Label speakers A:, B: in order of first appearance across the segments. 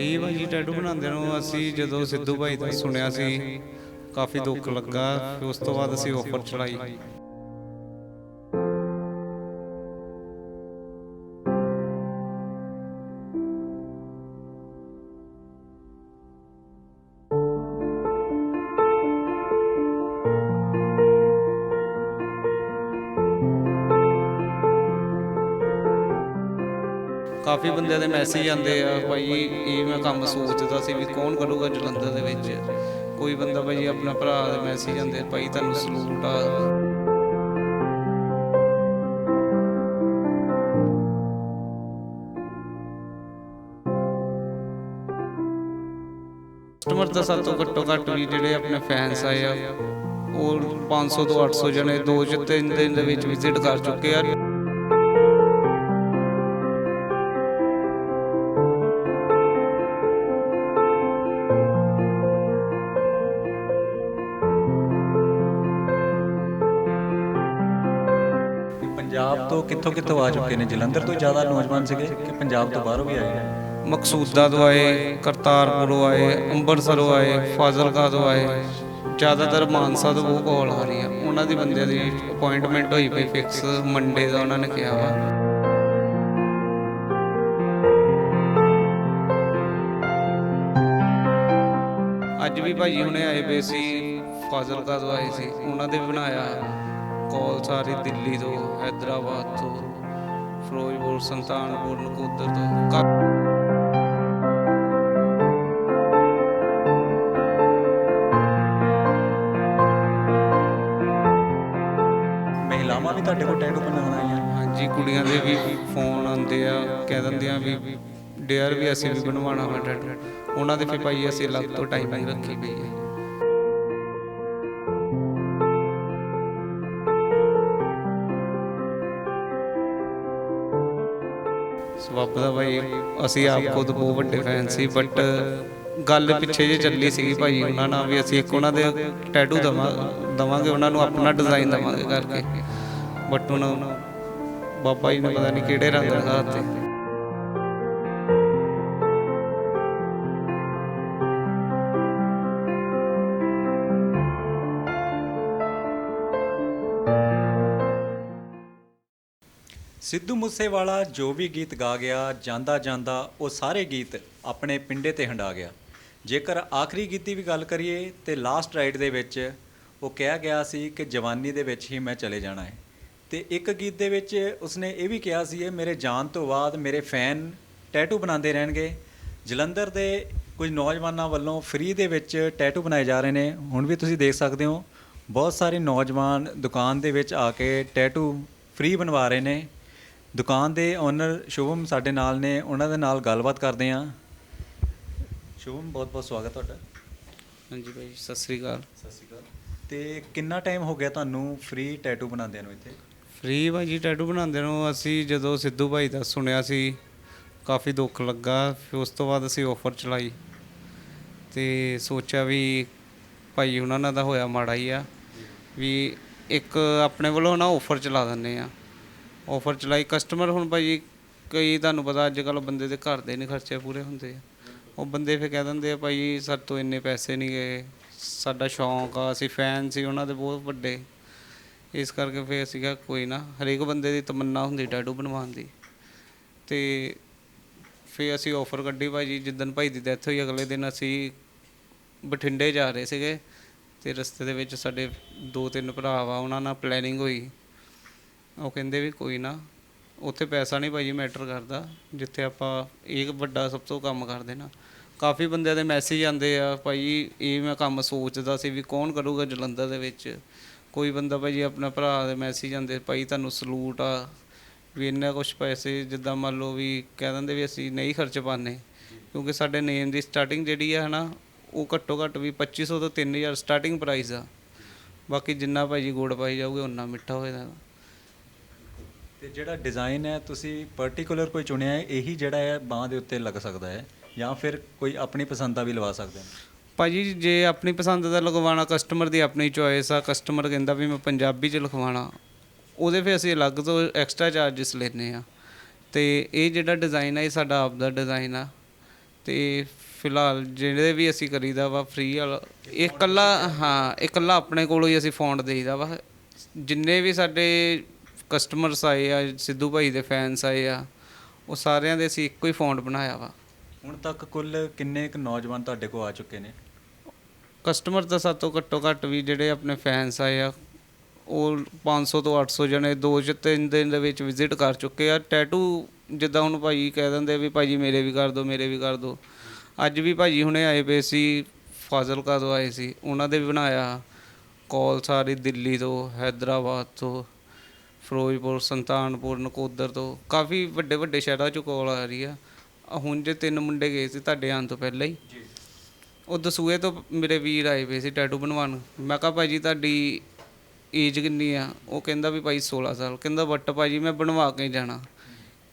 A: Free ਭਾਜੀ tattoo ਬਣਾਉਂਦੇ ਨੂੰ ਅਸੀਂ ਜਦੋਂ ਸਿੱਧੂ ਭਾਈ ਦਾ ਸੁਣਿਆ ਸੀ, ਕਾਫੀ ਦੁੱਖ ਲੱਗਾ, ਫਿਰ ਉਸ ਤੋਂ ਬਾਅਦ ਅਸੀਂ ਆਫਰ ਚਲਾਈ ਕਾਫੀ ਬੰਦਿਆਂ ਦੇ ਮੈਸੇਜ ਆਉਂਦੇ ਆ, ਭਾਈ, ਇਹ ਮੈਂ ਕੰਮ ਸੋਚਦਾ ਸੀ ਵੀ ਕੌਣ ਕਰੂਗਾ ਜਲੰਧਰ ਦੇ ਵਿੱਚ। ਕੋਈ ਬੰਦਾ ਭਾਈ ਆਪਣਾ ਭਰਾ ਦੇ ਮੈਸੇਜ ਆਉਂਦੇ ਭਾਈ, ਤੁਹਾਨੂੰ ਸਲੂਟ ਆ। ਕਸਟਮਰ ਦਾ ਸਭ ਤੋਂ ਘੱਟੋ ਘੱਟ ਵੀ ਜਿਹੜੇ ਆਪਣੇ ਫੈਨਸ ਆਏ ਆ, ਉਹ 500 ਤੋਂ 800 ਜਣੇ ਦੋ ਚ ਤਿੰਨ ਦਿਨ ਦੇ ਵਿੱਚ ਵਿਜ਼ਿਟ ਕਰ ਚੁੱਕੇ ਆ।
B: ਕਿੱਥੋਂ ਕਿੱਥੋਂ ਆ ਚੁੱਕੇ ਨੇ? ਜਲੰਧਰ ਤੋਂ ਜ਼ਿਆਦਾ ਨੌਜਵਾਨ ਸੀਗੇ ਕਿ ਪੰਜਾਬ ਤੋਂ ਬਾਹਰੋਂ ਵੀ ਆਏ ਨੇ?
A: ਮਕਸੂਦਾ ਤੋਂ ਆਏ, ਕਰਤਾਰਪੁਰੋਂ ਆਏ ਅੰਮ੍ਰਿਤਸਰੋਂ ਆਏ, ਫਾਜ਼ਿਲਕਾ ਤੋਂ ਆਏ। ਜ਼ਿਆਦਾਤਰ ਮਾਨਸਾ ਤੋਂ ਉਹ ਕਾਲ ਆ ਰਹੀ ਆ ਉਹਨਾਂ ਦੀ ਬੰਦਿਆਂ ਦੀ ਅਪਾਇੰਟਮੈਂਟ ਹੋਈ ਪਈ ਫਿਕਸ ਮੰਡੇ ਦਾ ਉਹਨਾਂ ਨੇ ਕਿਹਾ ਵਾ। ਅੱਜ ਵੀ ਭਾਜੀ ਹੁਣੇ ਆਏ ਪਏ ਸੀ, ਫਾਜ਼ਿਲਕਾ ਤੋਂ ਆਏ ਸੀ। ਉਹਨਾਂ ਦੇ ਵੀ ਬਣਾਇਆ ਕਾਲ ਸਾਰੀ ਦਿੱਲੀ ਤੋਂ ਹੈਦਰਾਬਾਦ ਤੋਂ ਫਿਰੋਜ਼ਪੁਰ ਸੰਤਾਨਪੁਰ ਨਕੋਦਰ ਤੋਂ।
B: ਮਹਿਲਾਵਾਂ ਵੀ ਤੁਹਾਡੇ ਕੋਲ ਟੈਟੂ ਬਣਾਉਣ ਆਈਆਂ
A: ਹਾਂਜੀ ਕੁੜੀਆਂ ਦੇ ਵੀ ਫੋਨ ਆਉਂਦੇ ਆ ਕਹਿ ਦਿੰਦੀਆਂ ਵੀ ਡੇਅਰ ਵੀ ਅਸੀਂ ਵੀ ਬਣਵਾਉਣਾ ਵਾ ਟੈਟੂ। ਉਹਨਾਂ ਦੇ ਫਿਰ ਭਾਈ ਅਸੀਂ ਅਲੱਗ ਤੋਂ ਟਾਈਮਿੰਗ ਰੱਖੀ ਪਈ ਹੈ। ਸਬੱਬ ਦਾ ਭਾਈ ਅਸੀਂ ਆਪ ਖੁਦ ਬਹੁਤ ਵੱਡੇ ਫੈਨ ਸੀ ਬਟ ਗੱਲ ਪਿੱਛੇ ਜੇ ਚੱਲੀ ਸੀਗੀ ਭਾਈ ਉਹਨਾਂ ਨਾਲ ਵੀ ਅਸੀਂ ਇੱਕ ਉਹਨਾਂ ਦੇ ਟੈਟੂ ਦਵਾਂ, ਦਵਾਂਗੇ, ਉਹਨਾਂ ਨੂੰ ਆਪਣਾ ਡਿਜ਼ਾਈਨ ਦਵਾਂਗੇ ਕਰਕੇ। ਬਟ ਉਹਨਾਂ ਬਾਬਾ ਜੀ ਨੇ ਪਤਾ ਨਹੀਂ ਕਿਹੜੇ ਰੰਗ ਲਗਾ
B: ਸਿੱਧੂ ਮੂਸੇਵਾਲਾ ਜੋ ਵੀ ਗੀਤ ਗਾ ਗਿਆ, ਜਾਂਦਾ ਜਾਂਦਾ ਉਹ ਸਾਰੇ ਗੀਤ ਆਪਣੇ ਪਿੰਡੇ ਤੇ ਹੰਡਾ ਗਿਆ। ਜੇਕਰ ਆਖਰੀ ਗੀਤ ਦੀ ਵੀ ਗੱਲ ਕਰੀਏ ਤੇ ਲਾਸਟ ਰਾਈਡ ਦੇ ਵਿੱਚ ਉਹ ਕਿਹਾ ਗਿਆ ਸੀ ਕਿ ਜਵਾਨੀ ਦੇ ਵਿੱਚ ਹੀ ਮੈਂ ਚਲੇ ਜਾਣਾ ਹੈ। ਤੇ ਇੱਕ ਗੀਤ ਦੇ ਵਿੱਚ ਉਸਨੇ ਇਹ ਵੀ ਕਿਹਾ ਸੀ, ਇਹ ਮੇਰੇ ਜਾਣ ਤੋਂ ਬਾਅਦ ਮੇਰੇ ਫੈਨ ਟੈਟੂ ਬਣਾਉਂਦੇ ਰਹਿਣਗੇ। ਜਲੰਧਰ ਦੇ ਕੁਝ ਨੌਜਵਾਨਾਂ ਵੱਲੋਂ ਫ੍ਰੀ ਦੇ ਵਿੱਚ ਟੈਟੂ ਬਣਾਏ ਜਾ ਰਹੇ ਨੇ। ਹੁਣ ਵੀ ਤੁਸੀਂ ਦੇਖ ਸਕਦੇ ਹੋ, ਬਹੁਤ ਸਾਰੇ ਨੌਜਵਾਨ ਦੁਕਾਨ ਦੇ ਵਿੱਚ ਆ ਕੇ ਟੈਟੂ ਫ੍ਰੀ ਬਣਵਾ ਰਹੇ ਨੇ। ਦੁਕਾਨ ਦੇ ਓਨਰ ਸ਼ੁਭਮ ਸਾਡੇ ਨਾਲ ਨੇ ਉਹਨਾਂ ਦੇ ਨਾਲ ਗੱਲਬਾਤ ਕਰਦੇ ਹਾਂ। ਸ਼ੁਭਮ ਬਹੁਤ ਬਹੁਤ ਸਵਾਗਤ ਤੁਹਾਡਾ।
A: ਹਾਂਜੀ ਭਾਈ ਸਤਿ ਸ੍ਰੀ ਅਕਾਲ।
B: ਸਤਿ ਸ਼੍ਰੀ ਅਕਾਲ। ਤੇ ਕਿੰਨਾ ਟਾਈਮ ਹੋ ਗਿਆ ਤੁਹਾਨੂੰ ਫ੍ਰੀ ਟੈਟੂ ਬਣਾਉਂਦਿਆਂ ਨੂੰ ਇੱਥੇ?
A: ਫ੍ਰੀ ਭਾਜੀ ਟੈਟੂ ਬਣਾਉਂਦੇ ਨੂੰ ਅਸੀਂ ਜਦੋਂ ਸਿੱਧੂ ਭਾਈ ਦਾ ਸੁਣਿਆ ਸੀ ਕਾਫੀ ਦੁੱਖ ਲੱਗਾ। ਫਿਰ ਉਸ ਤੋਂ ਬਾਅਦ ਅਸੀਂ ਆਫਰ ਚਲਾਈ। ਤੇ ਸੋਚਿਆ ਵੀ ਭਾਈ ਉਹਨਾਂ ਨਾਲ ਦਾ ਹੋਇਆ ਮਾੜਾ ਹੀ ਆ। ਵੀ ਇੱਕ ਆਪਣੇ ਵੱਲੋਂ ਨਾ ਆਫਰ ਚਲਾ ਦਿੰਦੇ ਆ ਆਫਰ ਚਲਾਈ ਕਸਟਮਰ ਹੁਣ ਭਾਜੀ ਕਈ ਤੁਹਾਨੂੰ ਪਤਾ ਅੱਜ ਕੱਲ ਬੰਦੇ ਦੇ ਘਰ ਦੇ ਨਹੀਂ ਖਰਚੇ ਪੂਰੇ ਹੁੰਦੇ। ਉਹ ਬੰਦੇ ਫਿਰ ਕਹਿ ਦਿੰਦੇ ਆ ਭਾਈ ਸਾਡੇ ਤੋਂ ਇੰਨੇ ਪੈਸੇ ਨਹੀਂ ਗਏ। ਸਾਡਾ ਸ਼ੌਂਕ ਆ, ਅਸੀਂ ਫੈਨ ਸੀ, ਉਹਨਾਂ ਦੇ ਬਹੁਤ ਵੱਡੇ। ਇਸ ਕਰਕੇ ਫਿਰ ਅਸੀਂ ਕਿਹਾ ਕੋਈ ਨਾ, ਹਰੇਕ ਬੰਦੇ ਦੀ ਤਮੰਨਾ ਹੁੰਦੀ ਟੈਟੂ ਬਣਵਾਉਣ ਦੀ। ਤੇ ਫਿਰ ਅਸੀਂ ਆਫਰ ਕੱਢੀ ਭਾਜੀ ਜਿੱਦਣ ਭਾਈ ਦੀ ਡੈਥ ਹੋਈ, ਅਗਲੇ ਦਿਨ ਅਸੀਂ ਬਠਿੰਡੇ ਜਾ ਰਹੇ ਸੀਗੇ। ਤੇ ਰਸਤੇ ਦੇ ਵਿੱਚ ਸਾਡੇ ਦੋ ਤਿੰਨ ਭਰਾ ਵਾ, ਉਹਨਾਂ ਨਾਲ ਪਲੈਨਿੰਗ ਹੋਈ। ਉਹ ਕਹਿੰਦੇ ਵੀ ਕੋਈ ਨਾ, ਉੱਥੇ ਪੈਸਾ ਨਹੀਂ ਭਾਜੀ ਮੈਟਰ ਕਰਦਾ, ਜਿੱਥੇ ਆਪਾਂ ਇਹ ਵੱਡਾ ਸਭ ਤੋਂ ਕੰਮ ਕਰਦੇ ਨਾ। ਕਾਫੀ ਬੰਦਿਆਂ ਦੇ ਮੈਸੇਜ ਆਉਂਦੇ ਆ, ਭਾਈ ਇਹ ਮੈਂ ਕੰਮ ਸੋਚਦਾ ਸੀ ਵੀ ਕੌਣ ਕਰੂਗਾ ਜਲੰਧਰ ਦੇ ਵਿੱਚ। ਕੋਈ ਬੰਦਾ ਭਾਜੀ ਆਪਣਾ ਭਰਾ ਦੇ ਮੈਸੇਜ ਆਉਂਦੇ, ਭਾਈ ਤੁਹਾਨੂੰ ਸਲੂਟ ਆ, ਵੀ ਇੰਨਾ ਕੁਝ ਪੈਸੇ, ਜਿੱਦਾਂ ਮੰਨ ਲਓ ਵੀ ਕਹਿ ਦਿੰਦੇ ਵੀ ਅਸੀਂ ਨਹੀਂ ਖਰਚ ਪਾਉਂਦੇ। ਕਿਉਂਕਿ ਸਾਡੇ ਨੇਮ ਦੀ ਸਟਾਰਟਿੰਗ ਜਿਹੜੀ ਆ ਹਨਾ, ਉਹ ਘੱਟੋ ਘੱਟ ਵੀ 2500 ਤੋਂ 3000 ਸਟਾਰਟਿੰਗ ਪ੍ਰਾਈਸ ਆ। ਬਾਕੀ ਜਿੰਨਾ ਭਾਜੀ ਗੁੜ ਪਾਈ ਜਾਊਗੇ ਉਨਾ ਮਿੱਠਾ ਹੋਏਗਾ
B: ਤੇ ਜਿਹੜਾ ਡਿਜ਼ਾਈਨ ਹੈ, ਤੁਸੀਂ ਪਾਰਟਿਕੂਲਰ ਕੋਈ ਚੁਣਿਆ ਹੈ, ਇਹੀ ਜਿਹੜਾ ਹੈ, ਬਾਹ ਦੇ ਉੱਤੇ ਲੱਗ ਸਕਦਾ ਹੈ ਜਾਂ ਫਿਰ ਕੋਈ ਆਪਣੀ ਪਸੰਦ ਦਾ ਵੀ ਲਵਾ ਸਕਦੇ ਨੇ
A: ਭਾਜੀ, ਜੇ ਆਪਣੀ ਪਸੰਦ ਦਾ ਲਗਵਾਉਣਾ ਕਸਟਮਰ ਦੀ ਆਪਣੀ ਚੋਇਸ ਆ ਕਸਟਮਰ ਕਹਿੰਦਾ ਵੀ ਮੈਂ ਪੰਜਾਬੀ ਚ ਲਿਖਵਾਉਣਾ, ਉਹਦੇ ਫਿਰ ਅਸੀਂ ਅਲੱਗ ਤੋਂ ਐਕਸਟਰਾ ਚਾਰजेस ਲੈਨੇ ਆ ਤੇ ਇਹ ਜਿਹੜਾ ਡਿਜ਼ਾਈਨ ਆ, ਇਹ ਸਾਡਾ ਆਪ ਦਾ ਡਿਜ਼ਾਈਨ ਆ। ਤੇ ਫਿਲਹਾਲ ਜਿਹੜੇ ਵੀ ਅਸੀਂ ਕਰੀਦਾ ਵਾ ਫ੍ਰੀ ਵਾਲਾ, ਇਹ ਇਕੱਲਾ, ਹਾਂ ਇਹ ਇਕੱਲਾ ਆਪਣੇ ਕੋਲੋਂ ਹੀ ਅਸੀਂ ਫੌਂਡ ਦੇਈਦਾ ਵਾ। ਜਿੰਨੇ ਵੀ ਸਾਡੇ ਕਸਟਮਰਸ ਆਏ ਆ ਸਿੱਧੂ ਭਾਈ ਦੇ ਫੈਨਸ ਆਏ ਆ ਉਹ ਸਾਰਿਆਂ ਦੇ ਅਸੀਂ ਇੱਕੋ ਹੀ ਫੌਂਡ ਬਣਾਇਆ ਵਾ।
B: ਹੁਣ ਤੱਕ ਕੁੱਲ ਕਿੰਨੇ ਕੁ ਨੌਜਵਾਨ ਤੁਹਾਡੇ ਕੋਲ ਆ ਚੁੱਕੇ ਨੇ?
A: ਕਸਟਮਰ ਤਾਂ ਸਾਤੋਂ ਘੱਟੋ ਘੱਟ ਵੀ ਜਿਹੜੇ ਆਪਣੇ ਫੈਨਸ ਆਏ ਆ ਉਹ 500 ਤੋਂ 800 ਜਣੇ ਦੋ ਜਾਂ ਤਿੰਨ ਦਿਨ ਦੇ ਵਿੱਚ ਵਿਜ਼ਿਟ ਕਰ ਚੁੱਕੇ ਆ। ਟੈਟੂ ਜਿੱਦਾਂ ਹੁਣ ਭਾਈ ਕਹਿ ਦਿੰਦੇ ਵੀ ਭਾਜੀ ਮੇਰੇ ਵੀ ਕਰ ਦਿਓ ਮੇਰੇ ਵੀ ਕਰ ਦਿਓ ਅੱਜ ਵੀ ਭਾਜੀ ਹੁਣੇ ਆਏ ਪਏ ਸੀ ਫਾਜ਼ਿਲਕਾ ਤੋਂ ਆਏ ਸੀ ਉਹਨਾਂ ਦੇ ਵੀ ਬਣਾਇਆ। ਕਾਲ ਸਾਰੀ ਦਿੱਲੀ ਤੋਂ ਹੈਦਰਾਬਾਦ ਤੋਂ ਫਿਰੋਜ਼ਪੁਰ ਸੰਤਾਨਪੁਰ ਨਕੋਦਰ ਤੋਂ ਕਾਫੀ ਵੱਡੇ ਵੱਡੇ ਸ਼ਹਿਰਾਂ ਚੋਂ ਕਾਲ ਆ ਰਹੀ ਆ। ਆਹ ਹੁਣ ਜੇ ਤਿੰਨ ਮੁੰਡੇ ਗਏ ਸੀ ਤੁਹਾਡੇ ਆਉਣ ਤੋਂ ਪਹਿਲਾਂ ਹੀ।
B: ਜੀ।
A: ਉਹ ਦਸੂਏ ਤੋਂ ਮੇਰੇ ਵੀਰ ਆਏ ਪਏ ਸੀ ਟੈਟੂ ਬਣਵਾਉਣ। ਮੈਂ ਕਿਹਾ ਭਾਜੀ ਤੁਹਾਡੀ ਏਜ ਕਿੰਨੀ ਆ? ਉਹ ਕਹਿੰਦਾ ਵੀ ਭਾਈ 16 ਸਾਲ। ਕਹਿੰਦਾ ਬੱਟ ਭਾਜੀ ਮੈਂ ਬਣਵਾ ਕੇ ਜਾਣਾ।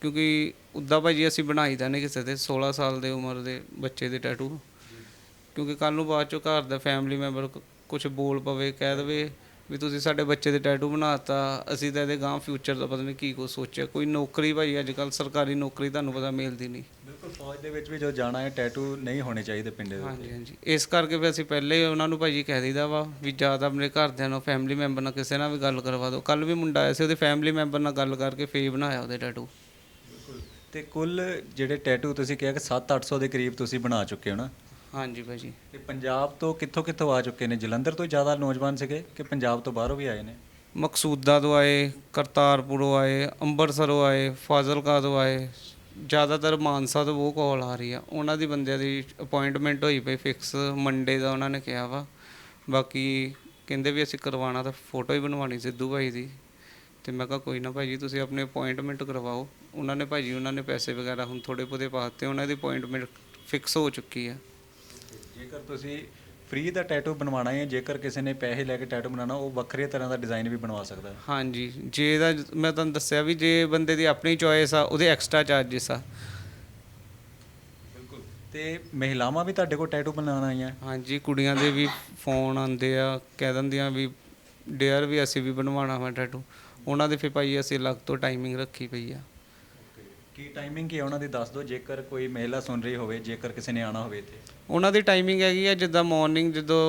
A: ਕਿਉਂਕਿ ਉੱਦਾਂ ਭਾਜੀ ਅਸੀਂ ਬਣਾਈਦਾ ਨਹੀਂ ਕਿਸੇ ਦੇ 16 ਸਾਲ ਦੇ ਉਮਰ ਦੇ ਬੱਚੇ ਦੇ ਟੈਟੂ ਕਿਉਂਕਿ ਕੱਲ ਨੂੰ ਬਾਅਦ ਚੋਂ ਘਰ ਦਾ ਫੈਮਿਲੀ ਮੈਂਬਰ ਕੁਝ ਬੋਲ ਪਵੇ ਕਹਿ ਦੇਵੇ ਵੀ ਤੁਸੀਂ ਸਾਡੇ ਬੱਚੇ ਦੇ ਟੈਟੂ ਬਣਾਤਾ ਅਸੀਂ ਤਾਂ ਇਹਦੇ ਗਾਂ ਫਿਊਚਰ ਦਾ ਪਤਾ ਨਹੀਂ ਕੀ ਕੁਛ ਸੋਚਿਆ। ਕੋਈ ਨੌਕਰੀ ਭਾਈ ਅੱਜ ਕੱਲ ਸਰਕਾਰੀ ਨੌਕਰੀ ਤੁਹਾਨੂੰ ਪਤਾ ਮਿਲਦੀ ਨਹੀਂ।
B: ਬਿਲਕੁਲ ਫੌਜ ਦੇ ਵਿੱਚ ਵੀ ਜੋ ਜਾਣਾ ਹੈ ਟੈਟੂ ਨਹੀਂ ਹੋਣੇ ਚਾਹੀਦੇ ਪਿੰਡੇ ਦੇ
A: ਹਾਂਜੀ ਹਾਂਜੀ। ਇਸ ਕਰਕੇ ਫਿਰ ਅਸੀਂ ਪਹਿਲੇ ਹੀ ਉਹਨਾਂ ਨੂੰ ਭਾਜੀ ਕਹਿ ਦਈਦਾ ਵਾ ਵੀ ਜਾਂ ਤਾਂ ਆਪਣੇ ਘਰਦਿਆਂ ਨਾਲ ਫੈਮਿਲੀ ਮੈਂਬਰ ਨਾਲ ਕਿਸੇ ਨਾਲ ਵੀ ਗੱਲ ਕਰਵਾ ਦਿਓ। ਕੱਲ ਵੀ ਮੁੰਡਾ ਆਇਆ ਸੀ ਉਹਦੇ ਫੈਮਿਲੀ ਮੈਂਬਰ ਨਾਲ ਗੱਲ ਕਰਕੇ ਫੇਰ ਬਣਾਇਆ ਉਹਦੇ ਟੈਟੂ
B: ਤੇ ਕੁੱਲ ਜਿਹੜੇ ਟੈਟੂ ਤੁਸੀਂ ਕਿਹਾ ਕਿ 7-800 ਦੇ ਕਰੀਬ ਤੁਸੀਂ ਬਣਾ ਚੁੱਕੇ ਹੋ ਨਾ
A: ਹਾਂਜੀ ਭਾਜੀ।
B: ਤੇ ਪੰਜਾਬ ਤੋਂ ਕਿੱਥੋਂ ਕਿੱਥੋਂ ਆ ਚੁੱਕੇ ਨੇ? ਜਲੰਧਰ ਤੋਂ ਜ਼ਿਆਦਾ ਨੌਜਵਾਨ ਸੀਗੇ ਕਿ ਪੰਜਾਬ ਤੋਂ ਬਾਹਰੋਂ ਵੀ ਆਏ ਨੇ?
A: ਮਕਸੂਦਾ ਤੋਂ ਆਏ ਕਰਤਾਰਪੁਰੋਂ ਆਏ ਅੰਮ੍ਰਿਤਸਰੋਂ ਆਏ ਫਾਜ਼ਿਲਕਾ ਤੋਂ ਆਏ। ਜ਼ਿਆਦਾਤਰ ਮਾਨਸਾ ਤੋਂ ਉਹ ਕਾਲ ਆ ਰਹੀ ਆ। ਉਹਨਾਂ ਦੀ ਬੰਦਿਆਂ ਦੀ ਅਪਾਇੰਟਮੈਂਟ ਹੋਈ ਪਈ ਫਿਕਸ ਮੰਡੇ ਦਾ ਉਹਨਾਂ ਨੇ ਕਿਹਾ ਵਾ। ਬਾਕੀ ਕਹਿੰਦੇ ਵੀ ਅਸੀਂ ਕਰਵਾਉਣਾ ਤਾਂ ਫੋਟੋ ਹੀ ਬਣਵਾਉਣੀ ਸਿੱਧੂ ਭਾਈ ਦੀ। ਤੇ ਮੈਂ ਕਿਹਾ ਕੋਈ ਨਾ ਭਾਜੀ ਤੁਸੀਂ ਆਪਣੀ ਅਪਾਇੰਟਮੈਂਟ ਕਰਵਾਓ। ਉਹਨਾਂ ਨੇ ਭਾਜੀ ਉਹਨਾਂ ਨੇ ਪੈਸੇ ਵਗੈਰਾ ਹੁਣ ਥੋੜੇ ਬਹੁਤੇ ਪਾਤੇ ਉਹਨਾਂ ਦੀ ਅਪਾਇੰਟਮੈਂਟ ਫਿਕਸ ਹੋ ਚੁੱਕੀ ਆ।
B: ਜੇਕਰ ਤੁਸੀਂ ਫ੍ਰੀ ਦਾ ਟੈਟੂ ਬਣਵਾਉਣਾ ਹੈ ਜੇਕਰ ਕਿਸੇ ਨੇ ਪੈਸੇ ਲੈ ਕੇ ਟੈਟੂ ਬਣਾਉਣਾ ਉਹ ਵੱਖਰੇ ਤਰ੍ਹਾਂ ਦਾ ਡਿਜ਼ਾਈਨ ਵੀ ਬਣਵਾ ਸਕਦਾ ਹੈ।
A: ਹਾਂਜੀ ਜੇ ਇਹਦਾ ਮੈਂ ਤੁਹਾਨੂੰ ਦੱਸਿਆ ਵੀ ਜੇ ਬੰਦੇ ਦੀ ਆਪਣੀ ਚੋਇਸ ਆ ਉਹਦੇ ਐਕਸਟਰਾ ਚਾਰजेस ਆ।
B: ਬਿਲਕੁਲ। ਤੇ ਮਹਿਲਾਵਾਂ ਵੀ ਤੁਹਾਡੇ ਕੋਲ ਟੈਟੂ ਬਣਾਉਣ ਆਈਆਂ?
A: ਹਾਂਜੀ ਕੁੜੀਆਂ ਦੇ ਵੀ ਫੋਨ ਆਉਂਦੇ ਆ ਕਹਿ ਦਿੰਦੀਆਂ ਵੀ ਡੇਅਰ ਵੀ ਅਸੀਂ ਵੀ ਬਣਵਾਉਣਾ ਵਾ ਟੈਟੂ ਉਹਨਾਂ ਦੇ ਫਿਰ ਭਾਈ ਅਸੀਂ ਅਲੱਗ ਤੋਂ ਟਾਈਮਿੰਗ ਰੱਖੀ ਪਈ ਆ।
B: ਕੀ ਟਾਈਮਿੰਗ ਕੀ ਹੈ ਉਹਨਾਂ ਦੀ? ਦੱਸ ਦਿਓ ਜੇਕਰ ਕੋਈ ਮਹਿਲਾ ਸੁਣ ਰਹੀ ਹੋਵੇ ਜੇਕਰ ਕਿਸੇ ਨੇ ਆਣਾ ਹੋਵੇ ਇੱਥੇ।
A: ਉਹਨਾਂ ਦੀ ਟਾਈਮਿੰਗ ਹੈਗੀ ਆ ਜਿੱਦਾਂ ਮਾਰਨਿੰਗ ਜਦੋਂ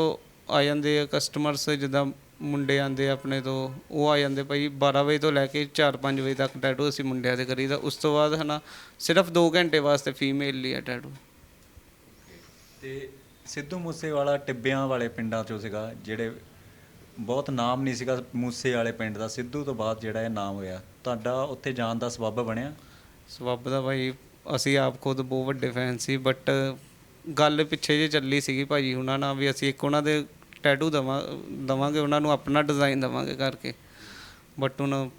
A: ਆ ਜਾਂਦੇ ਆ ਕਸਟਮਰਸ ਜਿੱਦਾਂ ਮੁੰਡੇ ਆਂਦੇ ਆ ਆਪਣੇ ਤੋਂ ਉਹ ਆ ਜਾਂਦੇ ਭਾਈ 12 ਵਜੇ ਤੋਂ ਲੈ ਕੇ 4-5 ਵਜੇ ਤੱਕ ਟੈਟੂ ਅਸੀਂ ਮੁੰਡਿਆਂ ਦੇ ਕਰੀਦਾ। ਉਸ ਤੋਂ ਬਾਅਦ ਹਨਾ ਸਿਰਫ 2 ਘੰਟੇ ਵਾਸਤੇ ਫੀਮੇਲ ਲਈ ਆ ਟੈਟੂ
B: ਤੇ ਸਿੱਧੂ ਮੂਸੇ ਵਾਲਾ ਟਿੱਬਿਆਂ ਵਾਲੇ ਪਿੰਡਾਂ ਚੋਂ ਸੀਗਾ ਜਿਹੜੇ ਬਹੁਤ ਨਾਮ ਨਹੀਂ ਸੀਗਾ ਮੂਸੇ ਵਾਲੇ ਪਿੰਡ ਦਾ। ਸਿੱਧੂ ਤੋਂ ਬਾਅਦ ਜਿਹੜਾ ਇਹ ਨਾਮ ਹੋਇਆ ਤੁਹਾਡਾ ਉੱਥੇ ਜਾਣ ਦਾ ਸਬੱਬ ਬਣਿਆ?
A: ਸਬੱਬ ਦਾ ਭਾਈ ਅਸੀਂ ਆਪ ਖੁਦ ਬਹੁਤ ਵੱਡੇ ਫੈਨ ਸੀ ਬਟ ਗੱਲ ਪਿੱਛੇ ਜੇ ਚੱਲੀ ਸੀਗੀ ਭਾਜੀ ਉਹਨਾਂ ਨਾਲ ਵੀ ਅਸੀਂ ਇੱਕ ਉਹਨਾਂ ਦੇ ਟੈਟੂ ਦਵਾਂ ਦਵਾਂਗੇ ਉਹਨਾਂ ਨੂੰ ਆਪਣਾ ਡਿਜ਼ਾਈਨ ਦਵਾਂਗੇ ਕਰਕੇ। ਬਟ ਹੁਣ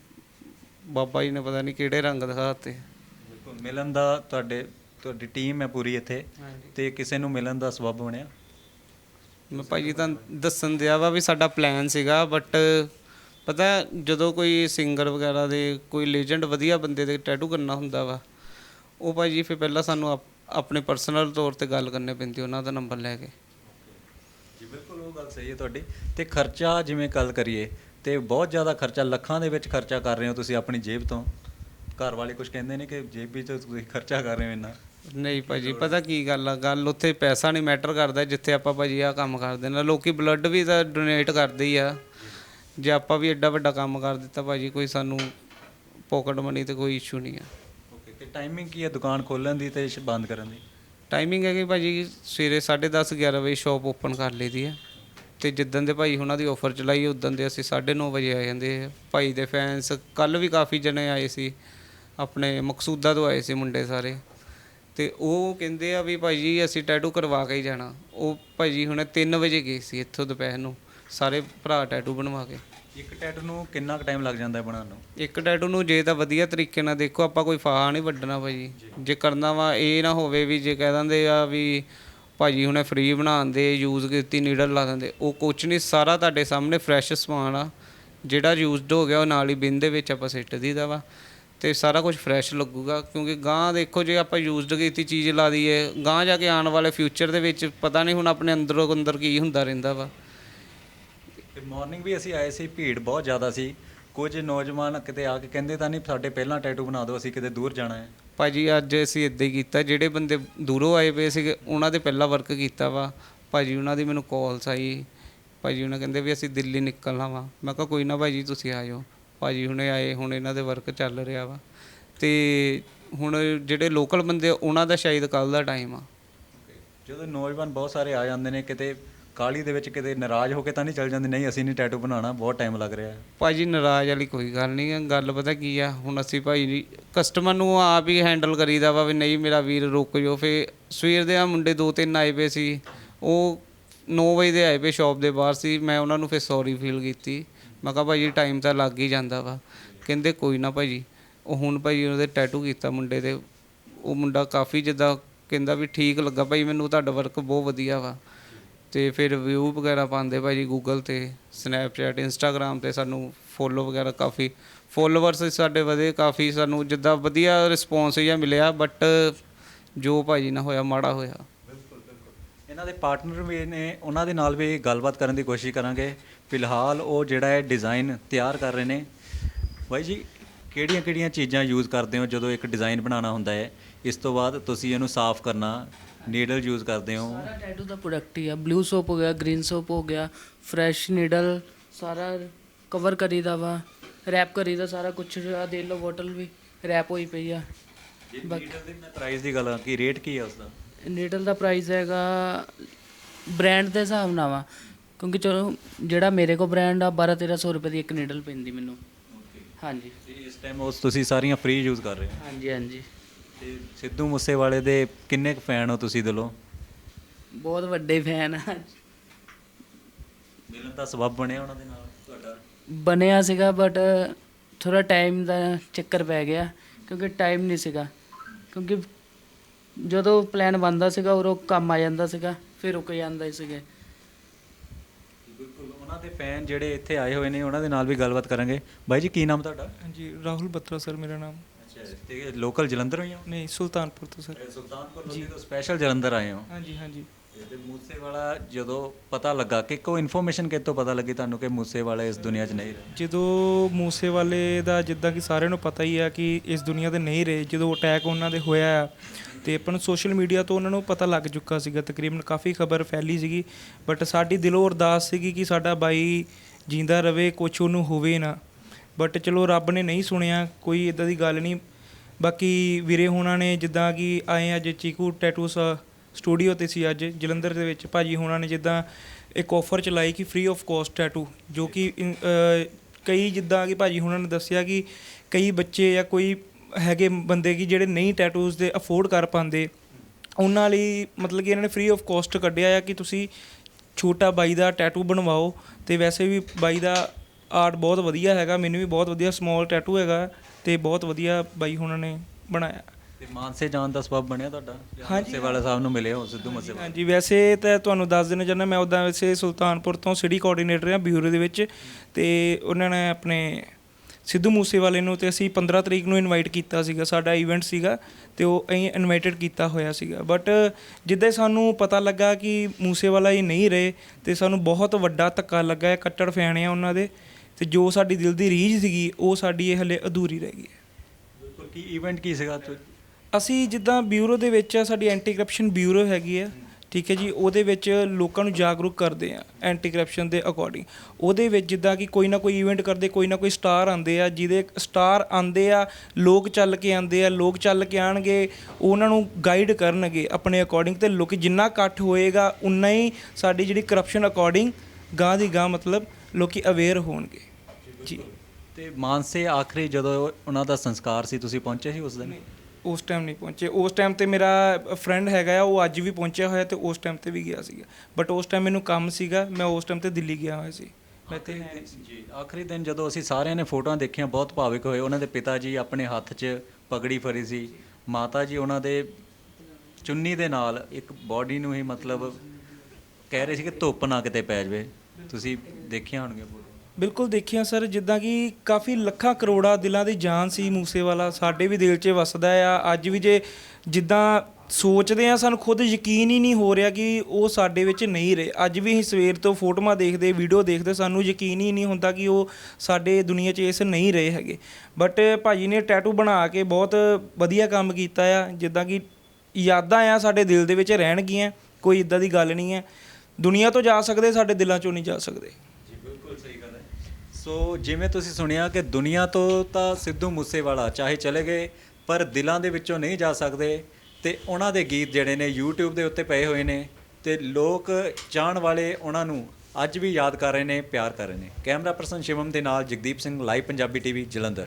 A: ਬਾਬਾ ਜੀ ਨੇ ਪਤਾ ਨਹੀਂ ਕਿਹੜੇ ਰੰਗ ਦਿਖਾਤੇ।
B: ਬਿਲਕੁਲ ਮਿਲਣ ਦਾ ਤੁਹਾਡੇ ਤੁਹਾਡੀ ਟੀਮ ਹੈ ਪੂਰੀ ਇੱਥੇ ਤੇ ਕਿਸੇ ਨੂੰ ਮਿਲਣ ਦਾ ਸਬੱਬ ਬਣਿਆ?
A: ਮੈਂ ਭਾਜੀ ਤਾਂ ਦੱਸਣ ਦਿਆ ਵਾ ਵੀ ਸਾਡਾ ਪਲਾਨ ਸੀਗਾ ਬਟ ਪਤਾ ਜਦੋਂ ਕੋਈ ਸਿੰਗਰ ਵਗੈਰਾ ਦੇ ਕੋਈ ਲੈਜੈਂਡ ਵਧੀਆ ਬੰਦੇ ਦੇ ਟੈਟੂ ਕਰਨਾ ਹੁੰਦਾ ਵਾ ਉਹ ਭਾਜੀ ਫਿਰ ਪਹਿਲਾਂ ਸਾਨੂੰ ਆਪ- ਆਪਣੇ ਪਰਸਨਲ ਤੌਰ ਤੇ ਗੱਲ ਕਰਨੀ ਪੈਂਦੀ ਉਹਨਾਂ ਦਾ ਨੰਬਰ ਲੈ ਕੇ।
B: ਜੀ ਬਿਲਕੁਲ ਉਹ ਗੱਲ ਸਹੀ ਹੈ ਤੁਹਾਡੀ। ਤੇ ਖਰਚਾ ਜਿਵੇਂ ਗੱਲ ਕਰੀਏ ਤੇ ਬਹੁਤ ਜ਼ਿਆਦਾ ਖਰਚਾ ਲੱਖਾਂ ਦੇ ਵਿੱਚ ਖਰਚਾ ਕਰ ਰਹੇ ਹੋ ਤੁਸੀਂ ਆਪਣੀ ਜੇਬ ਤੋਂ। ਘਰ ਵਾਲੇ ਕੁਝ ਕਹਿੰਦੇ ਨੇ ਕਿ ਜੇਬ ਵਿੱਚ ਤੁਸੀਂ ਖਰਚਾ ਕਰ ਰਹੇ ਹੋ ਇੰਨਾ?
A: ਨਹੀਂ ਭਾਜੀ ਪਤਾ ਕੀ ਗੱਲ ਆ ਗੱਲ ਉੱਥੇ ਪੈਸਾ ਨਹੀਂ ਮੈਟਰ ਕਰਦਾ ਜਿੱਥੇ ਆਪਾਂ ਭਾਜੀ ਆ ਕੰਮ ਕਰਦੇ ਨੇ। ਲੋਕੀ ਬਲੱਡ ਵੀ ਤਾਂ ਡੋਨੇਟ ਕਰਦੇ ਹੀ ਆ। ਜੇ ਆਪਾਂ ਵੀ ਐਡਾ ਵੱਡਾ ਕੰਮ ਕਰ ਦਿੱਤਾ ਭਾਜੀ ਕੋਈ ਸਾਨੂੰ ਪੋਕਟ ਮਨੀ ਤੇ ਕੋਈ ਇਸ਼ੂ ਨਹੀਂ ਆ।
B: ਓਕੇ ਤੇ ਟਾਈਮਿੰਗ ਕੀ ਹੈ ਦੁਕਾਨ ਖੋਲਣ ਦੀ ਤੇ ਬੰਦ ਕਰਨ ਦੀ?
A: ਟਾਈਮਿੰਗ ਹੈਗੀ ਭਾਜੀ ਸਵੇਰੇ 10:30 11 ਵਜੇ ਸ਼ਾਪ ਓਪਨ ਕਰ ਲਈਦੀ ਹੈ ਤੇ ਜਿੱਦਣ ਦੇ ਭਾਈ ਉਹਨਾਂ ਦੀ ਆਫਰ ਚਲਾਈ ਉਦੋਂ ਦੇ ਅਸੀਂ 9:30 ਵਜੇ ਆ ਜਾਂਦੇ ਆ। ਭਾਈ ਦੇ ਫੈਨਸ ਕੱਲ ਵੀ ਕਾਫੀ ਜਣੇ ਆਏ ਸੀ ਆਪਣੇ ਮਕਸੂਦਾ ਤੋਂ ਆਏ ਸੀ ਮੁੰਡੇ ਸਾਰੇ। ਤੇ ਉਹ ਕਹਿੰਦੇ ਆ ਵੀ ਭਾਜੀ ਅਸੀਂ ਟੈਟੂ ਕਰਵਾ ਕੇ ਹੀ ਜਾਣਾ। ਉਹ ਭਾਜੀ ਹੁਣੇ 3 ਵਜੇ ਗਏ ਸੀ ਇੱਥੋਂ ਦੁਪਹਿਰ ਨੂੰ। ਸਾਰੇ ਭਰਾ ਟੈਟੂ ਬਣਵਾ ਕੇ।
B: ਇੱਕ ਟੈਟੂ ਨੂੰ ਕਿੰਨਾ ਕੁ ਟਾਈਮ ਲੱਗ ਜਾਂਦਾ ਹੈ ਬਣਾਉਣ ਨੂੰ?
A: ਇੱਕ ਟੈਟੂ ਨੂੰ ਜੇ ਤਾਂ ਵਧੀਆ ਤਰੀਕੇ ਨਾਲ ਦੇਖੋ ਆਪਾਂ ਕੋਈ ਫਾਹਾ ਨਹੀਂ ਵੱਢਣਾ ਭਾਜੀ। ਜੇ। ਕਰਨਾ ਵਾ ਇਹ ਨਾ ਹੋਵੇ ਵੀ ਜੇ ਕਹਿ ਦਿੰਦੇ ਆ ਵੀ ਭਾਜੀ ਹੁਣੇ ਫ੍ਰੀ ਬਣਾਉਂਦੇ ਯੂਜ਼ ਕੀਤੀ ਨੀਡਲ ਲਾ ਦਿੰਦੇ ਉਹ ਕੁਛ ਨਹੀਂ ਸਾਰਾ ਤੁਹਾਡੇ ਸਾਹਮਣੇ ਫਰੈਸ਼ ਸਮਾਨ ਆ। ਜਿਹੜਾ ਯੂਜ਼ਡ ਹੋ ਗਿਆ ਉਹ ਨਾਲ ਹੀ ਬਿਨ ਦੇ ਵਿੱਚ ਆਪਾਂ ਸਿੱਟ ਦੀਦਾ ਵਾ। ਤੇ ਸਾਰਾ ਕੁਝ ਫਰੈਸ਼ ਲੱਗੂਗਾ ਕਿਉਂਕਿ ਗਾਂ ਦੇਖੋ ਜੇ ਆਪਾਂ ਯੂਜ਼ਡ ਕੀਤੀ ਚੀਜ਼ ਲਾ ਦਈਏ ਗਾਂ ਜਾ ਕੇ ਆਉਣ ਵਾਲੇ ਫਿਊਚਰ ਦੇ ਵਿੱਚ ਪਤਾ ਨਹੀਂ ਹੁਣ ਆਪਣੇ ਅੰਦਰੋਂ ਅੰਦਰ ਕੀ ਹੁੰਦਾ ਰਹਿੰਦਾ ਵਾ।
B: ਤੇ ਮਾਰਨਿੰਗ ਵੀ ਅਸੀਂ ਆਏ ਸੀ ਭੀੜ ਬਹੁਤ ਜ਼ਿਆਦਾ ਸੀ। ਕੁਝ ਨੌਜਵਾਨ ਕਿਤੇ ਆ ਕੇ ਕਹਿੰਦੇ ਤਾਂ ਨਹੀਂ ਸਾਡੇ ਪਹਿਲਾਂ ਟੈਟੂ ਬਣਾ ਦਿਓ ਅਸੀਂ ਕਿਤੇ ਦੂਰ ਜਾਣਾ ਹੈ।
A: ਭਾਜੀ ਅੱਜ ਅਸੀਂ ਇਦਾਂ ਹੀ ਕੀਤਾ। ਜਿਹੜੇ ਬੰਦੇ ਦੂਰੋਂ ਆਏ ਪਏ ਸੀਗੇ ਉਹਨਾਂ ਦੇ ਪਹਿਲਾਂ ਵਰਕ ਕੀਤਾ ਵਾ। ਭਾਜੀ ਉਹਨਾਂ ਦੀ ਮੈਨੂੰ ਕਾਲਸ ਆਈ। ਭਾਜੀ ਉਹਨਾਂ ਕਹਿੰਦੇ ਵੀ ਅਸੀਂ ਦਿੱਲੀ ਨਿਕਲਣਾ ਵਾ। ਮੈਂ ਕਿਹਾ ਕੋਈ ਨਾ ਭਾਜੀ ਤੁਸੀਂ ਆ ਜਾਓ। ਭਾਜੀ ਹੁਣੇ ਆਏ ਹੁਣ ਇਹਨਾਂ ਦੇ ਵਰਕ ਚੱਲ ਰਿਹਾ ਵਾ। ਤੇ ਹੁਣ ਜਿਹੜੇ ਲੋਕਲ ਬੰਦੇ ਆ, ਉਹਨਾਂ ਦਾ ਸ਼ਾਇਦ ਕੱਲ ਦਾ ਟਾਈਮ ਆ।
B: ਜਦੋਂ ਨੌਜਵਾਨ ਬਹੁਤ ਸਾਰੇ ਆ ਜਾਂਦੇ ਨੇ ਕਿਤੇ ਕਾਲੀ ਦੇ ਵਿੱਚ ਕਿਤੇ ਨਾਰਾਜ਼ ਹੋ ਕੇ ਤਾਂ ਨਹੀਂ ਚੱਲ ਜਾਂਦੇ? ਨਹੀਂ, ਅਸੀਂ ਨਹੀਂ ਟੈਟੂ ਬਣਾਉਣਾ, ਬਹੁਤ ਟਾਈਮ ਲੱਗ ਰਿਹਾ। ਹੈ
A: ਭਾਜੀ, ਨਾਰਾਜ਼ ਵਾਲੀ ਕੋਈ ਗੱਲ ਨਹੀਂ ਹੈ ਗੱਲ ਪਤਾ ਕੀ ਆ? ਹੁਣ ਅਸੀਂ ਭਾਈ ਕਸਟਮਰ ਨੂੰ ਆਪ ਹੀ ਹੈਂਡਲ ਕਰੀਦਾ ਵਾ ਵੀ ਨਹੀਂ, ਮੇਰਾ ਵੀਰ ਰੁਕ ਜਾਓ। ਫੇ ਸਵੇਰ ਦੇ ਆ ਮੁੰਡੇ ਦੋ ਤਿੰਨ ਆਏ ਪਏ ਸੀ। ਉਹ 9 ਵਜੇ ਦੇ ਆਏ ਪਏ ਸ਼ਾਪ ਦੇ ਬਾਹਰ ਸੀ। ਮੈਂ ਉਹਨਾਂ ਨੂੰ ਫੇ ਸੌਰੀ ਫੀਲ ਕੀਤੀ। ਮੈਂ ਕਿਹਾ ਭਾਜੀ ਟਾਈਮ ਤਾਂ ਲੱਗ ਹੀ ਜਾਂਦਾ ਵਾ। ਕਹਿੰਦੇ ਕੋਈ ਨਾ ਭਾਜੀ ਉਹ ਹੁਣ ਭਾਜੀ ਉਹਦੇ ਟੈਟੂ ਕੀਤਾ ਮੁੰਡੇ ਦੇ। ਉਹ ਮੁੰਡਾ ਕਾਫੀ ਜਿੱਦਾਂ ਕਹਿੰਦਾ ਵੀ ਠੀਕ ਲੱਗਾ। ਭਾਈ, ਮੈਨੂੰ ਤੁਹਾਡਾ ਵਰਕ ਬਹੁਤ ਵਧੀਆ ਵਾ। ਤੇ ਫਿਰ ਵਿਊ ਵਗੈਰਾ ਪਾਉਂਦੇ ਭਾਜੀ ਗੂਗਲ ਤੇ ਸਨੈਪਚੈਟ ਇੰਸਟਾਗ੍ਰam ਤੇ ਸਾਨੂੰ ਫੋਲੋ ਵਗੈਰਾ ਕਾਫੀ ਫੋਲੋਵਰਸ ਸਾਡੇ ਵਧੇ ਕਾਫੀ, ਸਾਨੂੰ ਜਿੱਦਾਂ ਵਧੀਆ ਰਿਸਪੌਂਸ ਜਿਹਾ ਮਿਲਿਆ ਬਟ ਜੋ ਭਾਜੀ ਨਾ ਹੋਇਆ, ਮਾੜਾ ਹੋਇਆ।
B: ਇਹਨਾਂ ਦੇ ਪਾਰਟਨਰ ਵੀ ਨੇ, ਉਹਨਾਂ ਦੇ ਨਾਲ ਵੀ ਗੱਲਬਾਤ ਕਰਨ ਦੀ ਕੋਸ਼ਿਸ਼ ਕਰਾਂਗੇ। ਫਿਲਹਾਲ ਉਹ ਜਿਹੜਾ ਹੈ ਡਿਜ਼ਾਈਨ ਤਿਆਰ ਕਰ ਰਹੇ ਨੇ। ਬਾਈ ਜੀ ਕਿਹੜੀਆਂ ਕਿਹੜੀਆਂ ਚੀਜ਼ਾਂ ਯੂਜ਼ ਕਰਦੇ ਹੋ ਜਦੋਂ ਇੱਕ ਡਿਜ਼ਾਈਨ ਬਣਾਉਣਾ ਹੁੰਦਾ ਹੈ? ਇਸ ਤੋਂ ਬਾਅਦ ਤੁਸੀਂ ਇਹਨੂੰ ਸਾਫ਼ ਕਰਨਾ ਨੀਡਲ ਯੂਜ਼ ਕਰਦੇ ਹੋ?
C: ਸਾਰਾ ਟੈਟੂ ਦਾ ਪ੍ਰੋਡਕਟ ਹੀ ਆ। ਬਲੂ ਸੋਪ ਹੋ ਗਿਆ ਗ੍ਰੀਨ ਸੋਪ ਹੋ ਗਿਆ ਫਰੈਸ਼ ਨੀਡਲ ਸਾਰਾ ਕਵਰ ਕਰੀਦਾ ਵਾ ਰੈਪ ਕਰੀਦਾ ਸਾਰਾ ਕੁਝ ਆ ਦੇ ਲਓ ਬੋਟਲ ਵੀ ਰੈਪ ਹੋਈ ਪਈ ਆ।
B: ਨੀਡਲ ਦੀ ਮੈਂ ਪ੍ਰਾਈਸ ਦੀ ਗੱਲ ਕੀ ਰੇਟ ਕੀ ਹੈ ਉਸ ਦਾ
C: ਨੀਡਲ ਦਾ ਪ੍ਰਾਈਸ ਹੈਗਾ ਬ੍ਰਾਂਡ ਦੇ ਹਿਸਾਬ ਨਾਲ ਵਾ ਕਿਉਂਕਿ ਚਲੋ ਜਿਹੜਾ ਮੇਰੇ ਕੋਲ ਬ੍ਰਾਂਡ ਆ 12 1300 ਰੁਪਏ ਦੀ ਇੱਕ ਨੀਡਲ ਪੈਂਦੀ ਮੈਨੂੰ। ਹਾਂਜੀ।
B: ਤੇ ਇਸ ਟਾਈਮ ਉਸ ਤੁਸੀਂ ਸਾਰੀਆਂ ਫ੍ਰੀ ਯੂਜ਼ ਕਰ ਰਹੇ ਹੋ?
C: ਹਾਂਜੀ ਹਾਂਜੀ।
B: ਤੇ ਸਿੱਧੂ ਮੂਸੇਵਾਲੇ ਦੇ ਕਿੰਨੇ ਕੁ ਫੈਨ ਹੋ ਤੁਸੀਂ ਦਿਲੋਂ?
C: ਬਹੁਤ ਵੱਡੇ ਫੈਨ ਆ।
B: ਮਿਲਣ ਦਾ ਸਬਬ ਬਣਿਆ ਉਹਨਾਂ ਦੇ ਨਾਲ ਤੁਹਾਡਾ।
C: ਬਣਿਆ ਸੀਗਾ ਬਟ ਥੋੜਾ ਟਾਈਮ ਦਾ ਚੱਕਰ ਪੈ ਗਿਆ ਕਿਉਂਕਿ ਟਾਈਮ ਨਹੀਂ ਸੀਗਾ। ਕਿਉਂਕਿ ਜਦੋਂ ਪਲਾਨ ਬਣਦਾ ਸੀਗਾ ਉਦੋਂ ਕੰਮ ਆ ਜਾਂਦਾ ਸੀਗਾ ਫਿਰ ਰੁਕ ਜਾਂਦੇ ਸੀਗੇ।
B: ਬਿਲਕੁਲ ਉਹਨਾਂ ਦੇ ਫੈਨ ਜਿਹੜੇ ਇੱਥੇ ਆਏ ਹੋਏ ਨੇ ਉਹਨਾਂ ਦੇ ਨਾਲ ਵੀ ਗੱਲਬਾਤ ਕਰਾਂਗੇ। ਬਾਈ ਜੀ ਕੀ ਨਾਮ ਤੁਹਾਡਾ?
D: ਹਾਂਜੀ ਰਾਹੁਲ ਬੱਤਰਾ ਸਰ ਮੇਰਾ ਨਾਮ।
B: ਅੱਛਾ ਤੇ ਲੋਕਲ ਜਲੰਧਰ ਹੋਈ ਹੋ?
D: ਨਹੀਂ ਸੁਲਤਾਨਪੁਰ ਤੋਂ ਸਰ।
B: ਸੁਲਤਾਨਪੁਰ ਲੋਧੀ ਤੋਂ ਸਪੈਸ਼ਲ ਜਲੰਧਰ ਆਏ ਹੋ?
D: ਹਾਂਜੀ ਹਾਂਜੀ।
B: ਤੇ ਮੂਸੇਵਾਲਾ ਜਦੋਂ ਪਤਾ ਲੱਗਾ ਕਿ ਕੋਈ ਇਨਫੋਰਮੇਸ਼ਨ ਕਿੱਥੋਂ ਪਤਾ ਲੱਗੀ ਤੁਹਾਨੂੰ ਕਿ ਮੂਸੇਵਾਲਾ ਇਸ ਦੁਨੀਆ 'ਚ ਨਹੀਂ ਰਿਹਾ?
D: ਜਦੋਂ ਮੂਸੇ ਵਾਲੇ ਦਾ ਜਿੱਦਾਂ ਕਿ ਸਾਰਿਆਂ ਨੂੰ ਪਤਾ ਹੀ ਆ ਕਿ ਇਸ ਦੁਨੀਆ ਤੇ ਨਹੀਂ ਰਹੇ ਜਦੋਂ ਅਟੈਕ ਉਹਨਾਂ ਦੇ ਹੋਇਆ ਆ, ਤੇ ਆਪਾਂ ਨੂੰ ਸੋਸ਼ਲ ਮੀਡੀਆ ਤੋਂ ਉਹਨਾਂ ਨੂੰ ਪਤਾ ਲੱਗ ਚੁੱਕਾ ਸੀਗਾ। ਤਕਰੀਬਨ ਕਾਫੀ ਖਬਰ ਫੈਲੀ ਸੀਗੀ ਬਟ ਸਾਡੀ ਦਿਲੋਂ ਅਰਦਾਸ ਸੀਗੀ ਕਿ ਸਾਡਾ ਬਾਈ ਜਿੰਦਾ ਰਵੇ ਕੁਛ ਉਹਨੂੰ ਹੋਵੇ ਨਾ। ਬਟ ਚਲੋ ਰੱਬ ਨੇ ਨਹੀਂ ਸੁਣਿਆ, ਕੋਈ ਇਦਾਂ ਦੀ ਗੱਲ ਨਹੀਂ। ਬਾਕੀ ਵੀਰੇ ਹੋਣਾ ਨੇ ਜਿੱਦਾਂ ਕਿ ਆਏ ਅੱਜ ਚੀਕੂ ਟੈਟੂਸ ਸਟੂਡੀਓ ਤੇ ਸੀ ਅੱਜ, ਜਲੰਧਰ ਦੇ ਵਿੱਚ। ਭਾਜੀ ਹੋਣਾ ਨੇ ਜਿੱਦਾਂ ਇੱਕ ਆਫਰ ਚਲਾਈ ਕਿ ਫ੍ਰੀ ਆਫ ਕਾਸਟ ਟੈਟੂ ਜੋ ਕਿ ਕਈ ਜਿੱਦਾਂ ਕਿ ਭਾਜੀ ਹੋਣਾ ਨੇ ਦੱਸਿਆ ਕਿ ਕਈ ਬੱਚੇ ਜਾਂ ਕੋਈ ਹੈਗੇ ਬੰਦੇ ਕਿ ਜਿਹੜੇ ਨਹੀਂ ਟੈਟੂਸ ਦੇ ਅਫੋਰਡ ਕਰ ਪਾਉਂਦੇ, ਉਹਨਾਂ ਲਈ ਮਤਲਬ ਕਿ ਇਹਨਾਂ ਨੇ ਫ੍ਰੀ ਆਫ ਕਾਸਟ ਕੱਢਿਆ ਆ ਕਿ ਤੁਸੀਂ ਛੋਟਾ ਬਾਈ ਦਾ ਟੈਟੂ ਬਣਵਾਓ। ਤੇ ਵੈਸੇ ਵੀ ਬਾਈ ਦਾ ਆਰਟ ਬਹੁਤ ਵਧੀਆ ਹੈਗਾ ਮੈਨੂੰ ਵੀ ਬਹੁਤ ਵਧੀਆ ਸਮਾਲ ਟੈਟੂ ਹੈਗਾ ਤੇ ਬਹੁਤ ਵਧੀਆ ਬਾਈ ਹੁਣਾਂ ਨੇ ਬਣਾਇਆ।
B: ਤੇ ਮਾਨਸੇ ਜਾਣ ਦਾ ਸਬਬ ਬਣਿਆ ਤੁਹਾਡਾ?
D: ਹਾਂਜੀ।
B: ਮੂਸੇਵਾਲਾ ਸਾਹਿਬ ਨੂੰ ਮਿਲੇ ਹੋ ਸਿੱਧੂ ਮੂਸੇਵਾਲਾ
D: ਹਾਂਜੀ ਵੈਸੇ ਤਾਂ ਤੁਹਾਨੂੰ ਦੱਸ ਦੇਣਾ ਚਾਹੁੰਦਾ ਮੈਂ ਉਦਾਂ ਵੈਸੇ ਸੁਲਤਾਨਪੁਰ ਤੋਂ ਸਿਟੀ ਕੋਆਰਡੀਨੇਟਰ ਹਾਂ ਬਿਊਰੋ ਦੇ ਵਿੱਚ ਤੇ ਉਹਨਾਂ ਨੇ ਆਪਣੇ ਸਿੱਧੂ ਮੂਸੇਵਾਲੇ ਨੂੰ ਤੇ ਅਸੀਂ 15 ਤਰੀਕ ਨੂੰ ਇਨਵਾਈਟ ਕੀਤਾ ਸੀਗਾ ਸਾਡਾ ਇਵੈਂਟ ਸੀਗਾ ਤੇ ਉਹ ਅਸੀਂ ਇਨਵਾਈਟਡ ਕੀਤਾ ਹੋਇਆ ਸੀਗਾ। ਬਟ ਜਿੱਦਾਂ ਸਾਨੂੰ ਪਤਾ ਲੱਗਾ ਕਿ ਮੂਸੇਵਾਲਾ ਹੀ ਨਹੀਂ ਰਹੇ ਤੇ ਸਾਨੂੰ ਬਹੁਤ ਵੱਡਾ ਧੱਕਾ ਲੱਗਾ ਹੈ ਕੱਟੜ ਫੈਨ ਆ ਉਹਨਾਂ ਦੇ। ਤੇ ਜੋ ਸਾਡੀ ਦਿਲ ਦੀ ਰੀਝ ਸੀਗੀ ਉਹ ਸਾਡੀ ਇਹ ਹਲੇ ਅਧੂਰੀ ਰਹਿ ਗਈ ਹੈ।
B: ਬਿਲਕੁਲ ਕੀ ਇਵੈਂਟ ਕੀ ਸੀਗਾ
D: ਅਸੀਂ ਜਿੱਦਾਂ ਬਿਊਰੋ ਦੇ ਵਿੱਚ ਸਾਡੀ ਐਂਟੀ ਕਰਪਸ਼ਨ ਬਿਊਰੋ ਹੈਗੀ ਆ ਠੀਕ ਹੈ ਜੀ ਉਹਦੇ ਵਿੱਚ ਲੋਕਾਂ ਨੂੰ ਜਾਗਰੂਕ ਕਰਦੇ ਆ ਐਂਟੀ ਕਰਪਸ਼ਨ ਦੇ ਅਕੋਰਡਿੰਗ ਉਹਦੇ ਵਿੱਚ ਜਿੱਦਾਂ ਕਿ ਕੋਈ ਨਾ ਕੋਈ ਇਵੈਂਟ ਕਰਦੇ ਕੋਈ ਨਾ ਕੋਈ ਸਟਾਰ ਆਉਂਦੇ ਆ ਜਿਹਦੇ ਸਟਾਰ ਆਉਂਦੇ ਆ ਲੋਕ ਚੱਲ ਕੇ ਆਉਂਦੇ ਆ ਲੋਕ ਚੱਲ ਕੇ ਆਣਗੇ ਉਹਨਾਂ ਨੂੰ ਗਾਈਡ ਕਰਨਗੇ ਆਪਣੇ ਅਕੋਰਡਿੰਗ ਤੇ। ਲੋਕੀ ਜਿੰਨਾ ਇਕੱਠ ਹੋਏਗਾ ਉਨਾ ਹੀ ਸਾਡੀ ਜਿਹੜੀ ਕਰਪਸ਼ਨ ਅਕੋਰਡਿੰਗ ਗਾਂ ਦੀ ਗਾਂ ਮਤਲਬ ਲੋਕੀ ਅਵੇਅਰ ਹੋਣਗੇ। ਜੀ।
B: ਤੇ ਮਾਨਸੇ ਆਖਰੀ ਜਦੋਂ ਉਹਨਾਂ ਦਾ ਸੰਸਕਾਰ ਸੀ ਤੁਸੀਂ ਪਹੁੰਚੇ ਸੀ ਉਸ ਦਿਨ?
D: ਉਸ ਟਾਈਮ ਨਹੀਂ ਪਹੁੰਚੇ। ਉਸ ਟਾਈਮ ਤੇ ਮੇਰਾ ਫਰੈਂਡ ਹੈਗਾ ਆ ਉਹ ਅੱਜ ਵੀ ਪਹੁੰਚਿਆ ਹੋਇਆ ਤੇ ਉਸ ਟਾਈਮ ਤੇ ਵੀ ਗਿਆ ਸੀਗਾ। ਬਟ ਉਸ ਟਾਈਮ ਮੈਨੂੰ ਕੰਮ ਸੀਗਾ ਮੈਂ ਉਸ ਟਾਈਮ ਤੇ ਦਿੱਲੀ ਗਿਆ ਹੋਇਆ ਸੀ। ਮੈਂ ਤੇ
B: ਜੀ ਆਖਰੀ ਦਿਨ ਜਦੋਂ ਅਸੀਂ ਸਾਰਿਆਂ ਨੇ ਫੋਟੋਆਂ ਦੇਖੀਆਂ ਬਹੁਤ ਭਾਵਿਕ ਹੋਏ। ਉਹਨਾਂ ਦੇ ਪਿਤਾ ਜੀ ਆਪਣੇ ਹੱਥ 'ਚ ਪਗੜੀ ਫੜੀ ਸੀ। ਮਾਤਾ ਜੀ ਉਹਨਾਂ ਦੇ ਚੁੰਨੀ ਦੇ ਨਾਲ ਇੱਕ ਬਾਡੀ ਨੂੰ ਹੀ ਮਤਲਬ ਕਹਿ ਰਹੇ ਸੀ ਕਿ ਧੁੱਪ ਨਾ ਕਿਤੇ ਪੈ ਜਾਵੇ। ਤੁਸੀਂ ਦੇਖੀਆਂ ਹੋਣਗੀਆਂ ਫੋਟੋ
D: ਬਿਲਕੁਲ ਦੇਖਿਆ ਸਰ, ਜਿੱਦਾਂ ਕਿ ਕਾਫੀ ਲੱਖਾਂ ਕਰੋੜਾਂ ਦਿਲਾਂ ਦੀ ਜਾਨ ਸੀ ਮੂਸੇਵਾਲਾ ਸਾਡੇ ਵੀ ਦਿਲ 'ਚ ਵਸਦਾ ਆ। ਅੱਜ ਵੀ ਜੇ ਜਿੱਦਾਂ ਸੋਚਦੇ ਆ, ਸਾਨੂੰ ਖੁਦ ਯਕੀਨ ਹੀ ਨਹੀਂ ਹੋ ਰਿਹਾ ਕਿ ਉਹ ਸਾਡੇ ਵਿੱਚ ਨਹੀਂ ਰਹੇ। ਅੱਜ ਵੀ ਅਸੀਂ ਸਵੇਰ ਤੋਂ ਫੋਟੋਆਂ ਦੇਖਦੇ, ਵੀਡੀਓ ਦੇਖਦੇ, ਸਾਨੂੰ ਯਕੀਨ ਹੀ ਨਹੀਂ ਹੁੰਦਾ ਕਿ ਉਹ ਸਾਡੇ ਦੁਨੀਆ 'ਚ ਇਸ ਨਹੀਂ ਰਹੇ ਹੈਗੇ। ਬਟ ਭਾਜੀ ਨੇ ਟੈਟੂ ਬਣਾ ਕੇ ਬਹੁਤ ਵਧੀਆ ਕੰਮ ਕੀਤਾ ਆ। ਜਿੱਦਾਂ ਕਿ ਯਾਦਾਂ ਆ ਸਾਡੇ ਦਿਲ ਦੇ ਵਿੱਚ ਰਹਿਣਗੀਆਂ, ਕੋਈ ਇਦਾਂ ਦੀ ਗੱਲ ਨਹੀਂ ਹੈ ਦੁਨੀਆ ਤੋਂ ਜਾ ਸਕਦੇ, ਸਾਡੇ ਦਿਲਾਂ 'ਚੋਂ ਨਹੀਂ ਜਾ ਸਕਦੇ
B: ਜੀ ਬਿਲਕੁਲ ਸਹੀ ਗੱਲ ਹੈ ਸੋ ਜਿਵੇਂ ਤੁਸੀਂ ਸੁਣਿਆ ਕਿ ਦੁਨੀਆ ਤੋਂ ਤਾਂ ਸਿੱਧੂ ਮੂਸੇਵਾਲਾ ਚਾਹੇ ਚਲੇ ਗਏ, ਪਰ ਦਿਲਾਂ ਦੇ ਵਿੱਚੋਂ ਨਹੀਂ ਜਾ ਸਕਦੇ ਤੇ ਉਹਨਾਂ ਦੇ ਗੀਤ ਜਿਹੜੇ ਨੇ YouTube ਦੇ ਉੱਤੇ ਪਏ ਹੋਏ ਨੇ ਤੇ ਲੋਕ ਜਾਣ ਵਾਲੇ ਉਹਨਾਂ ਨੂੰ ਅੱਜ ਵੀ ਯਾਦ ਕਰ ਰਹੇ ਨੇ, ਪਿਆਰ ਕਰ ਰਹੇ ਨੇ। ਕੈਮਰਾ ਪਰਸਨ ਸ਼ਿਵਮ ਦੇ ਨਾਲ ਜਗਦੀਪ ਸਿੰਘ, ਲਾਈਵ ਪੰਜਾਬੀ ਟੀਵੀ ਜਲੰਧਰ।